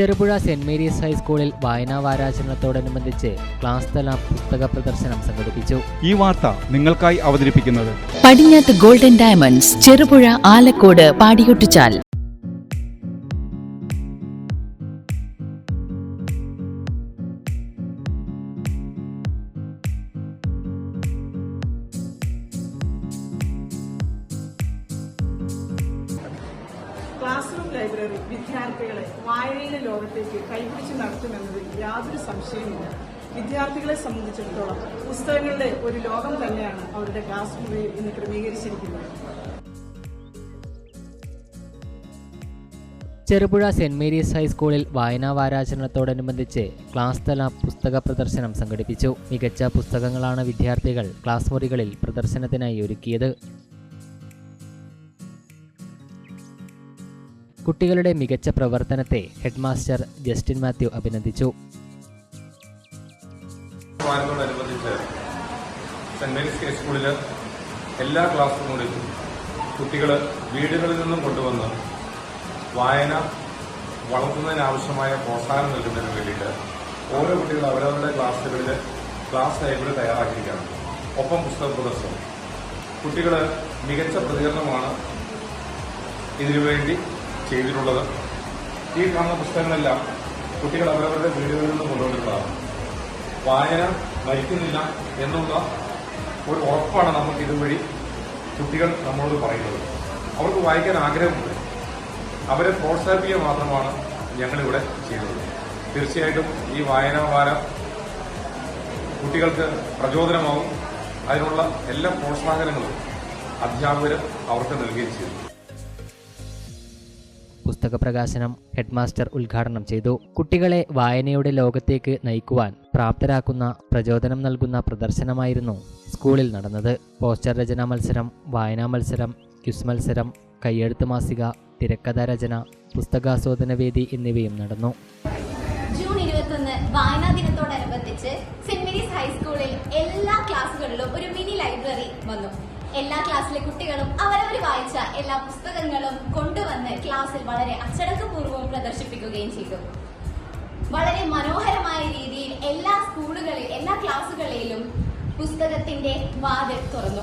Cherupuzha saint Mary's ഹൈസ്കൂളിൽ വായനാ വാരാചരണത്തോടനുബന്ധിച്ച് class തല പുസ്തക പ്രദർശനം സംഘടിപ്പിച്ചു. ഈ വാർത്ത നിങ്ങൾക്കായി അവതരിപ്പിക്കുന്നത് Padinjath golden diamonds Cherupuzha Alakode Padiyottuchal class room library വിദ്യാർത്ഥികളെ വായനയുടെ ലോകത്തേക്ക് കൈപിടിച്ച് നടത്തുമെന്നതിൽ യാതൊരു സംശയവുമില്ല. വിദ്യാർത്ഥികളെ സംബന്ധിച്ചിടത്തോളം പുസ്തകങ്ങളുടെ ഒരു ലോകം തന്നെയാണ് അവരുടെ ക്ലാസ് മുറിയിൽ ഇന്ന് ക്രമീകരിച്ചിരിക്കുന്നത്. ചെറുപുഴ സെന്റ് മേരീസ് ഹൈസ്കൂളിൽ വായനാ വാരാചരണത്തോടനുബന്ധിച്ച് ക്ലാസ് തല പുസ്തക പ്രദർശനം സംഘടിപ്പിച്ചു. മികച്ച പുസ്തകങ്ങളാണ് വിദ്യാർത്ഥികൾ ക്ലാസ് മുറികളിൽ പ്രദർശനത്തിനായി ഒരുക്കിയത്. കുട്ടികളുടെ മികച്ച പ്രവർത്തനത്തെ ഹെഡ്മാസ്റ്റർ ജസ്റ്റിൻ മാത്യു അഭിനന്ദിച്ചു. എല്ലാ ക്ലാസ് റൂമുകളിലും കുട്ടികൾ വീടുകളിൽ നിന്നും കൊണ്ടുവന്ന് വായന വളർത്തുന്നതിനാവശ്യമായ പ്രോത്സാഹനം നൽകുന്നതിന് വേണ്ടിയിട്ട് ഓരോ കുട്ടികളും അവരവരുടെ ക്ലാസ്സുകളിൽ ക്ലാസ് ലൈബ്രറി തയ്യാറാക്കിയിരിക്കുകയാണ്. ഒപ്പം പുസ്തക പ്രദർശനം. കുട്ടികൾ മികച്ച പ്രതികരണമാണ് ഇതിനുവേണ്ടി ചെയ്തിട്ടുള്ളത് ഈ കാണുന്ന പുസ്തകങ്ങളെല്ലാം കുട്ടികൾ അവരവരുടെ വീടുകളിൽ നിന്ന് കൊണ്ടുവന്നിട്ടുള്ളതാണ്. വായന മരിക്കുന്നില്ല എന്നുള്ള ഒരു ഉറപ്പാണ് നമുക്ക് ഇതുവഴി കുട്ടികൾ നമ്മളോട് പറയുന്നത്. അവർക്ക് വായിക്കാൻ ആഗ്രഹമുണ്ട്. അവരെ പ്രോത്സാഹിപ്പിക്കുക മാത്രമാണ് ഞങ്ങളിവിടെ ചെയ്തത് തീർച്ചയായിട്ടും ഈ വായനാവാരം കുട്ടികൾക്ക് പ്രചോദനമാവും. അതിനുള്ള എല്ലാ പ്രോത്സാഹനങ്ങളും അധ്യാപകർ അവർക്ക് നൽകുകയും ചെയ്തു പുസ്തക പ്രകാശനം ഹെഡ്മാസ്റ്റർ ഉദ്ഘാടനം ചെയ്തു. കുട്ടികളെ വായനയുടെ ലോകത്തേക്ക് നയിക്കുവാൻ പ്രാപ്തരാക്കുന്ന പ്രചോദനം നൽകുന്ന പ്രദർശനമായിരുന്നു സ്കൂളിൽ നടന്നത്. പോസ്റ്റർ രചനാ മത്സരം വായനാ മത്സരം ക്യുസ് മത്സരം കയ്യെഴുത്ത് മാസിക തിരക്കഥ രചന പുസ്തകാസ്വാദന വേദി എന്നിവയും നടന്നു. ജൂൺ ഇരുപത്തൊന്ന് വായനാ ദിനത്തോടനുബന്ധിച്ച് സെന്റ് മേരീസ് ഹൈസ്കൂളിൽ എല്ലാ ക്ലാസ്സുകളിലും ഒരു മിനി ലൈബ്രറി വന്നു. എല്ലാ ക്ലാസ്സിലെ കുട്ടികളും അവരവർ വായിച്ച എല്ലാ പുസ്തകങ്ങളും കൊണ്ടുവന്ന് ക്ലാസ്സിൽ വളരെ അച്ചടക്കപൂർവം പ്രദർശിപ്പിക്കുകയും ചെയ്തു. വളരെ മനോഹരമായ രീതിയിൽ എല്ലാ സ്കൂളുകളിൽ എല്ലാ ക്ലാസ്സുകളിലും പുസ്തകത്തിന്റെ വാതിൽ തുറന്നു.